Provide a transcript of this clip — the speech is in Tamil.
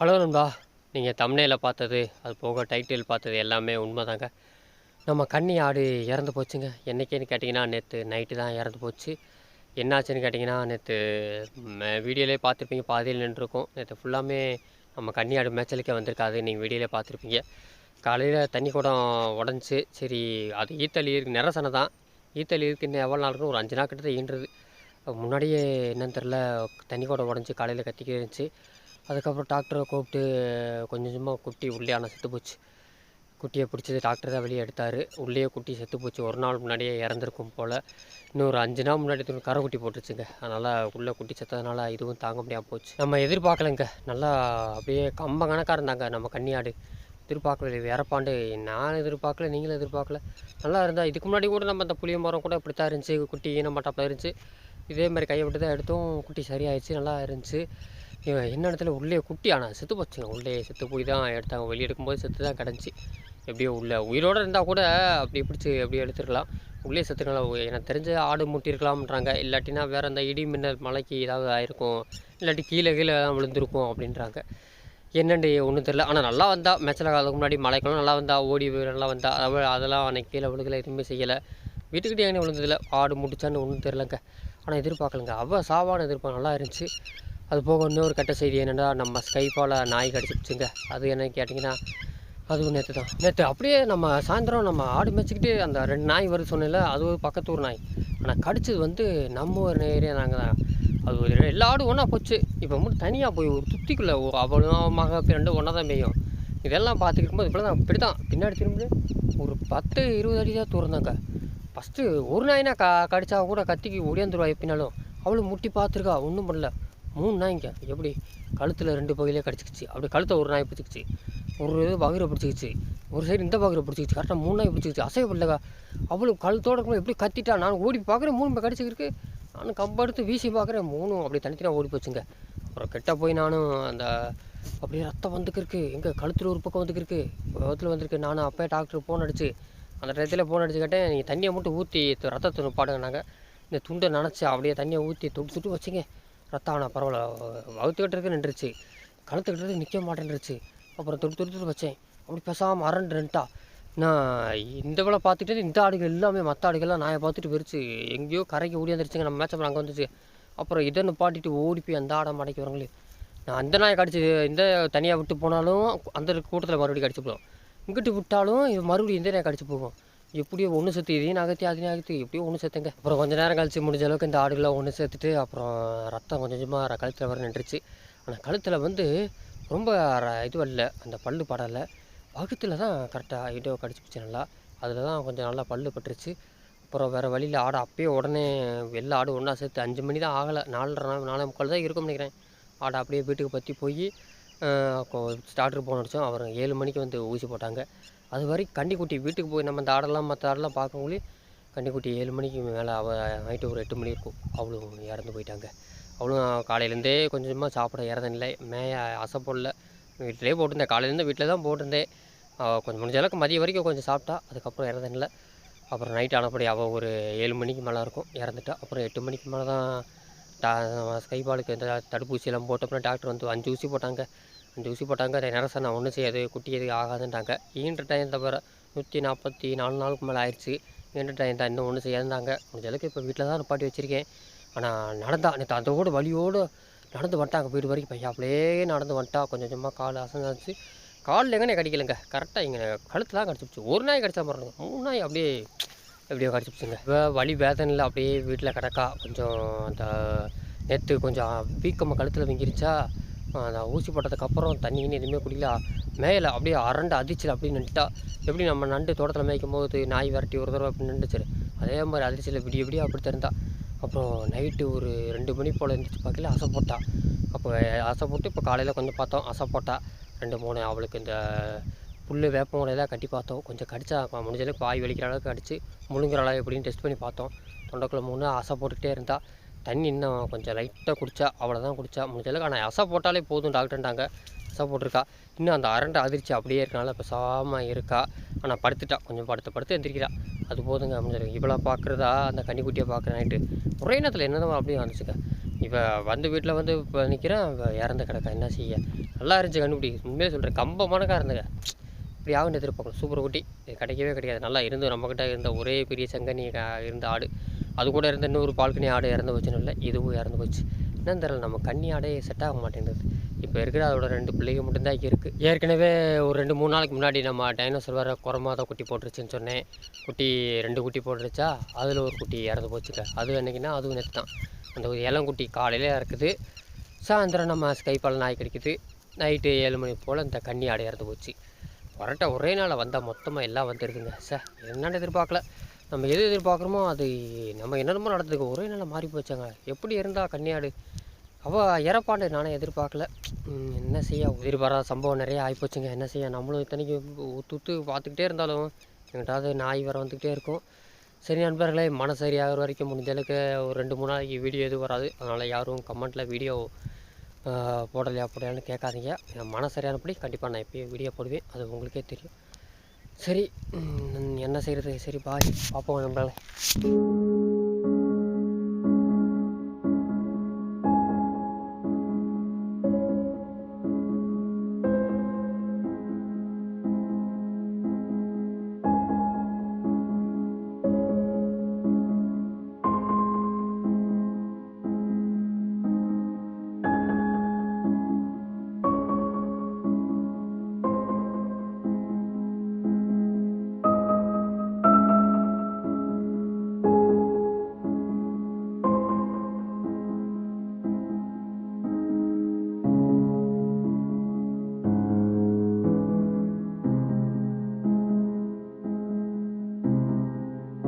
ஹலோ நண்பா நீங்கள் தமிழையில் பார்த்தது அது போக டைட்டில் பார்த்தது எல்லாமே உண்மை தாங்க நம்ம கண்ணி ஆடு இறந்து போச்சுங்க. என்னைக்குன்னு கேட்டிங்கன்னா நேற்று நைட்டு தான் இறந்து போச்சு. என்னாச்சுன்னு கேட்டிங்கன்னா நேற்று வீடியோலேயே பார்த்துருப்பீங்க பாதியில் நின்றுருக்கோம். நேற்று ஃபுல்லாமே நம்ம கண்ணி ஆடு மேய்ச்சலுக்கே வந்திருக்காது. நீங்கள் வீடியோலேயே பார்த்துருப்பீங்க. காலையில் தண்ணி குடம் உடஞ்சி சரி அது ஈத்தலி இருக்கு நிறசனை தான். ஈத்தலி இருக்கு இன்னும் எவ்வளோ நாள் ஒரு அஞ்சு நாள் கிட்ட ஈன்றது. முன்னாடியே என்னன்னு தெரில தண்ணி குடம் உடஞ்சி காலையில் கத்திக்க இருந்துச்சு. அதுக்கப்புறம் டாக்டரை கூப்பிட்டு கொஞ்சம் கொஞ்சமாக குட்டி உள்ளே ஆனால் செத்து போச்சு. குட்டியை பிடிச்சது டாக்டர் தான் வெளியே எடுத்தார். உள்ளேயே குட்டி செத்து போச்சு. ஒரு நாள் முன்னாடியே இறந்துருக்கும் போல். இன்னும் ஒரு அஞ்சு நாள் முன்னாடி திரும்ப கரை குட்டி போட்டுருச்சுங்க. அதனால் உள்ளே குட்டி செத்ததுனால இதுவும் தாங்க முடியாமல் போச்சு. நம்ம எதிர்பார்க்கலங்க. நல்லா அப்படியே கம்ப கணக்காக இருந்தாங்க நம்ம கன்னியாடு. எதிர்பார்க்கல வேறப்பாண்டு நான் எதிர்பார்க்கல நீங்களும் எதிர்பார்க்கல. நல்லா இருந்தால் இதுக்கு முன்னாடி கூட நம்ம அந்த புளிய மரம் கூட இப்படி தான் இருந்துச்சு. குட்டி ஈனமாட்டாப்பில் இருந்துச்சு. இதே மாதிரி கையை விட்டு தான் எடுத்தோம். குட்டி சரியாயிடுச்சு. நல்லா இருந்துச்சு. இவன் என்ன இடத்துல உள்ளே குட்டி ஆனால் செத்து போச்சுங்க உள்ளே செத்து போய் தான் எடுத்தாங்க. வெளியே எடுக்கும்போது செத்து தான் கிடச்சி எப்படியோ உள்ளே உயிரோடு இருந்தால் கூட அப்படி பிடிச்சி அப்படியே எடுத்துருக்கலாம். உள்ளே செத்துக்கலாம் எனக்கு தெரிஞ்ச ஆடு முட்டியிருக்கலாம்ன்றாங்க இல்லாட்டினா வேறு அந்த இடி மின்னல் மலைக்கு ஏதாவது ஆயிருக்கும். இல்லாட்டி கீழே கீழே தான் விழுந்திருக்கும் அப்படின்றாங்க. என்னண்டு ஒன்றும் தெரில ஆனால் நல்லா வந்தா. மேட்சில் அதுக்கு முன்னாடி மலைக்கெல்லாம் நல்லா வந்தா. ஓடி போய் நல்லா வந்தா. அவ அதெல்லாம் அன்னைக்கு கீழே விழுகலை. எதுவுமே செய்யலை. வீட்டுக்கிட்டே எங்கே விழுந்ததில்ல. ஆடு முடிச்சான்னு ஒன்றும் தெரிலங்க ஆனால் எதிர்பார்க்கலங்க. அவள் சாவான எதிர்பார்க்க நல்லா இருந்துச்சு. அது போக இன்னொரு கெட்ட செய்தி என்னென்னா நம்ம ஸ்கைப்பால் நாய் கடிச்சிடுச்சுங்க அது என்னன்னு கேட்டிங்கன்னா அதுவும் நேற்று தான். நேற்று அப்படியே நம்ம சாயந்தரம் நம்ம ஆடு மேய்ச்சிக்கிட்டு அந்த ரெண்டு நாய் வருது சொன்னேன்ல அது ஒரு பக்கத்து ஊர் நாய். ஆனால் கடிச்சது வந்து நம்ம ஒரு ஏரியா நாங்கள் தான் அது ஒரு எல்லா ஆடும் ஒன்றா போச்சு. இப்போ மட்டும் தனியாக போய் ஒரு துத்திக்குள்ளே அவ்வளோ மக ரெண்டு ஒன்றா தான் மேயும். இதெல்லாம் பார்த்துக்கிட்டு போது இப்படி தான் இப்படி தான் பின்னாடி திரும்பி ஒரு பத்து இருபது அடி தான் தூரந்தாங்க ஃபஸ்ட்டு ஒரு நாயினா க கடிச்சா கூட கத்திக்கு ஒடியாந்துருவா எப்படினாலும். அவளும் முட்டி பார்த்துருக்கா ஒன்றும் பண்ணல. மூணு நாய்ங்க எப்படி? கழுத்தில் ரெண்டு பகுதியிலே கடிச்சிக்கிச்சு. அப்படி கழுத்தை ஒரு நாய் பிடிச்சிக்கிச்சு. ஒரு இது பகிரை பிடிச்சிக்கிச்சு. ஒரு சைடு இந்த பகிரை பிடிச்சிக்கிச்சு. கரெக்டாக மூணு நாய் பிடிச்சிக்கிச்சு. அசையப்படலக்கா. அவ்வளோ கழுத்தோட எப்படி கத்திட்டா? நான் ஓடி பார்க்குறேன் மூணு கடிச்சிக்கிருக்கு. நான் நானும் கம்பெடுத்து வீசி பார்க்குறேன் மூணும் அப்படி தனித்தனியாக ஓடி போச்சுங்க. அப்புறம் கெட்ட போய் நானும் அந்த அப்படியே ரத்தம் வந்துக்கிருக்கு. எங்கே கழுத்தில் ஒரு பக்கம் வந்துக்கிருக்கு. பக்கத்தில் வந்திருக்கு. நானும் அப்போ டாக்டர் ஃபோன் அடிச்சு அந்த டயத்தில் ஃபோன் அடிச்சு கேட்டேன் நீங்கள் தண்ணியை மட்டும் ஊற்றி ரத்தத்தை நிப்பாடுங்கனாங்க இந்த துண்டை நினச்சி அப்படியே தண்ணியை ஊற்றி தொட்டு துட்டு வச்சுங்க. ரத்தம் ஆனால் பரவாயில்ல. வகுத்துக்கிட்டு நின்றுச்சு. கழுத்துக்கிட்டு நிற்க மாட்டேன்ருச்சு அப்புறம் தொட்டு தொட்டு தொட்டு வச்சேன். அப்படி பேசாமல் அரண்டுன்ட்டா. நான் இந்த வேலை பார்த்துட்டு இந்த ஆடுகள் எல்லாமே மற்ற ஆடுகள்லாம் நாயை பார்த்துட்டு போயிருச்சு. எங்கேயோ கரைக்கு ஓடியாந்துருச்சுங்க நம்ம மேட்ச் அங்கே வந்துச்சு. அப்புறம் இதை நிப்பாட்டிட்டு ஓடி போய் அந்த ஆடை மடக்கி வரங்களே. நான் அந்த நாயை கடிச்சு இந்த தனியாக விட்டு போனாலும் அந்த கூட்டத்தில் மறுபடியும் கடிச்சு போடும் இங்கிட்டு விட்டாலும் இது மறுபடியும் இந்த நாயை கடிச்சு போகும் எப்படியோ ஒன்று சேர்த்து இதையும் நகர்த்தி அதையும் நகர்த்தி எப்படியோ ஒன்று சேர்த்துங்க அப்புறம் கொஞ்சம் நேரம் கழிச்சு முடிஞ்ச அளவுக்கு இந்த ஆடுகளை ஒன்று சேர்த்துட்டு அப்புறம் ரத்தம் கொஞ்சம் கொஞ்சமாக கழுத்தில் வர நின்றுச்சு. ஆனால் கழுத்தில் வந்து ரொம்ப இது வரல அந்த பல்லு படலை. பகுத்தில் தான் கரெக்டாக இடோ கடிச்சிச்சு நல்லா. அதில் தான் கொஞ்சம் நல்லா பல்லு பட்டுருச்சு. அப்புறம் வேறு வழியில் ஆடு அப்பயே உடனே எல்லா ஆடு ஒன்றா சேர்த்து அஞ்சு மணி தான் ஆகலை. நாலரை நாள் நாலே முக்கால் தான் இருக்கும்னு நினைக்கிறேன். ஆடை அப்படியே வீட்டுக்கு பற்றி போய் ஸ்டார்டர் போன அடித்தோம் அவர் ஏழு மணிக்கு வந்து ஊசி போட்டாங்க. அது வரைக்கும் கன்னிக்குட்டி வீட்டுக்கு போய் நம்ம இந்த ஆடெல்லாம் மற்ற ஆடெல்லாம் பார்க்கவங்களே கன்னிக்குட்டி ஏழு மணிக்கு மேலே அவள் நைட்டு ஒரு எட்டு மணி இருக்கும். அவ்வளோ இறந்து போயிட்டாங்க. அவளும் காலையிலேருந்தே கொஞ்சமாக சாப்பிட இறந்தில்லை மேய அசை போடல. வீட்டிலே போட்டிருந்தேன். காலையிலேருந்து வீட்டில் தான் போட்டிருந்தேன். கொஞ்சம் முடிஞ்ச அளவுக்கு மதியம் வரைக்கும் கொஞ்சம் சாப்பிட்டா அதுக்கப்புறம் இறந்தில்லை அப்புறம் நைட் ஆனப்படி அவள் ஒரு ஏழு மணிக்கு மேலே இருக்கும். இறந்துட்டா. அப்புறம் எட்டு மணிக்கு மேலே தான் டா ஸ்கைபாலுக்கு இந்த தடுப்பூசியெல்லாம் போட்டப்பறம் டாக்டர் வந்து அஞ்சு ஊசி போட்டாங்க. அஞ்சு ஊசி போட்டாங்க அதை நேரம் நான் ஒன்றும் செய்யாது குட்டி எதுவும் ஆகாதுன்ட்டாங்க. ஈன்ற டைம் தவிர நூற்றி நாற்பத்தி நாலு நாளுக்கு மேலே ஆயிடுச்சு ஈன்ற டைம் தான் இன்னும் ஒன்றும் செய்யாதுந்தாங்க முடிஞ்ச அளவுக்கு இப்போ வீட்டில் தான் நிப்பாட்டி வச்சுருக்கேன். ஆனால் நடந்தா நேற்று அதோடு வழியோடு நடந்து வந்துட்டாங்க வீடு வரைக்கும் பையன். அப்படியே நடந்து வந்துட்டா கொஞ்சம் கொஞ்சமாக கால் அசந்தாச்சு. காலில் எங்கே கடிக்கலைங்க. கரெக்டாக இங்கே கழுத்தில் தான் கடிச்சிருச்சு ஒரு நாய் கடிச்சா பாருங்க மூணு நாய் அப்படியே எப்படியோ கடிச்சிருச்சுங்க இப்போ வலி வேதனையில் அப்படியே வீட்டில் கிடக்கா. கொஞ்சம் அந்த நேற்று கொஞ்சம் வீக்கமாக கழுத்தில் வீங்கிருச்சா. அந்த ஊசி போட்டதுக்கப்புறம் தண்ணி கிண்ணி எதுவுமே குடிக்கல. மேலே அப்படியே அரண்டு அதிர்ச்சியில் அப்படியே நின்றுட்டா எப்படி நம்ம நண்டு தோட்டத்தில் மேய்க்கும் போது நாய் விரட்டி ஒரு தடவை அப்படி நின்றுச்சு அதே மாதிரி அதிர்ச்சியில் விடிய விடிய அப்படி தெரிந்தா அப்புறம் நைட்டு ஒரு ரெண்டு மணி போல் இருந்துச்சு பார்க்கல அசை போட்டா. அப்போ அசை போட்டு இப்போ காலையில் கொஞ்சம் பார்த்தோம் அசை போட்டா. ரெண்டு மூணு அவளுக்கு இந்த புல் வேப்ப முறையெல்லாம் கட்டி பார்த்தோம். கொஞ்சம் கடிச்சா அப்ப முடிஞ்சளவுக்கு வாய் வலிக்கிற அளவுக்கு கடிச்சு அளவு எப்படின்னு டெஸ்ட் பண்ணி பார்த்தோம். தொண்டைக்குள்ள மூணு அசை போட்டுக்கிட்டே இருந்தா. தண்ணி இன்னும் கொஞ்சம் லைட்டாக குடித்தா அவ்வளோதான் குடித்தா முடிஞ்சளவுக்கு ஆனால் அசை போட்டாலே போதும் டாக்டர்ன்ட்டாங்க அசை போட்டிருக்கா. இன்னும் அந்த அரண்டை அதிர்ச்சி அப்படியே இருக்கனால பேசாமல் இருக்கா. ஆனால் படுத்துட்டா. கொஞ்சம் படுத்து படுத்து எந்திரிக்கிறா. அது போதுங்க அப்படின்னு இவ்வளோ பார்க்குறதா? அந்த கன்னிக்குட்டியை பார்க்குற நைட்டு ஒரே நேரத்தில் என்னதான் அப்படியே வந்துச்சுங்க. இப்போ வந்து வீட்டில் வந்து இப்போ நிற்கிறேன் இறந்து கிடக்கா. என்ன செய்ய? நல்லா இருந்துச்சு கண்டுபிடி உண்மையாக சொல்கிறேன் கம்பமானக்காக இருந்துங்க இப்படி ஆகுன்னு எதிர்பார்க்கணும். சூப்பர் குட்டி. கிடைக்கவே கிடைக்காது. நல்லா இருந்து நம்மக்கிட்ட இருந்த ஒரே பெரிய செங்கனி க- இருந்த ஆடு. அது கூட இருந்த இன்னொரு பால்கனி ஆடு இறந்து போச்சுன்னு இல்லை இதுவும் இறந்து போச்சு. என்னன்னு தெரியல நம்ம கன்னி ஆடே செட் ஆக மாட்டேங்குது. இப்போ இருக்கிற அதோட ரெண்டு பிள்ளைங்க மட்டும்தான் இருக்குது ஏற்கனவே ஒரு ரெண்டு மூணு நாளைக்கு முன்னாடி நம்ம டைனோசர் வர குறமாத குட்டி போட்டுருச்சுன்னு சொன்னேன். குட்டி ரெண்டு குட்டி போட்டுருச்சா? அதில் ஒரு குட்டி இறந்து போச்சுக்க அது என்னைக்குன்னா அதுவும் நேற்று தான். அந்த ஒரு இளங்குட்டி காலையில் இறக்குது. சாயந்தரம் நம்ம ஸ்கைப்பால் நாய் கிடைக்குது. நைட்டு ஏழு மணி போல் இந்த கன்னி ஆடை இறந்து போச்சு. வரட்ட ஒரே நாளில் வந்தால் மொத்தமாக எல்லாம் வந்துருக்குங்க சார் என்னென்னு எதிர்பார்க்கல. நம்ம எது எதிர்பார்க்குறோமோ அது நம்ம என்னென்னமோ நடந்ததுக்கு ஒரே நாளில் மாறி போச்சாங்க. எப்படி இருந்தால் கன்னியாடு? அவள் இறப்பாண்டு நானே எதிர்பார்க்கல. என்ன செய்ய? எதிர்பாராத சம்பவம் நிறைய ஆகிப்போச்சுங்க என்ன செய்ய? நம்மளும் இத்தனைக்கு ஒத்துத்து பார்த்துக்கிட்டே இருந்தாலும் எங்கிட்டாவது நாய் வர வந்துக்கிட்டே இருக்கும். சரி நண்பர்களே மன சரியாகிற வரைக்கும் முடிஞ்சளவுக்கு ஒரு ரெண்டு மூணு நாளைக்கு வீடியோ எதுவும் வராது. அதனால் யாரும் கமெண்ட்டில் வீடியோ போடலையா போடலையான்னு கேட்காதீங்க. என் மன சரியானபடி கண்டிப்பாக நான் எப்பயும் வீடியோ போடுவேன். அது உங்களுக்கே தெரியும். சரி என்ன செய்கிறது சரி பாய் பார்ப்போம் நம்மளால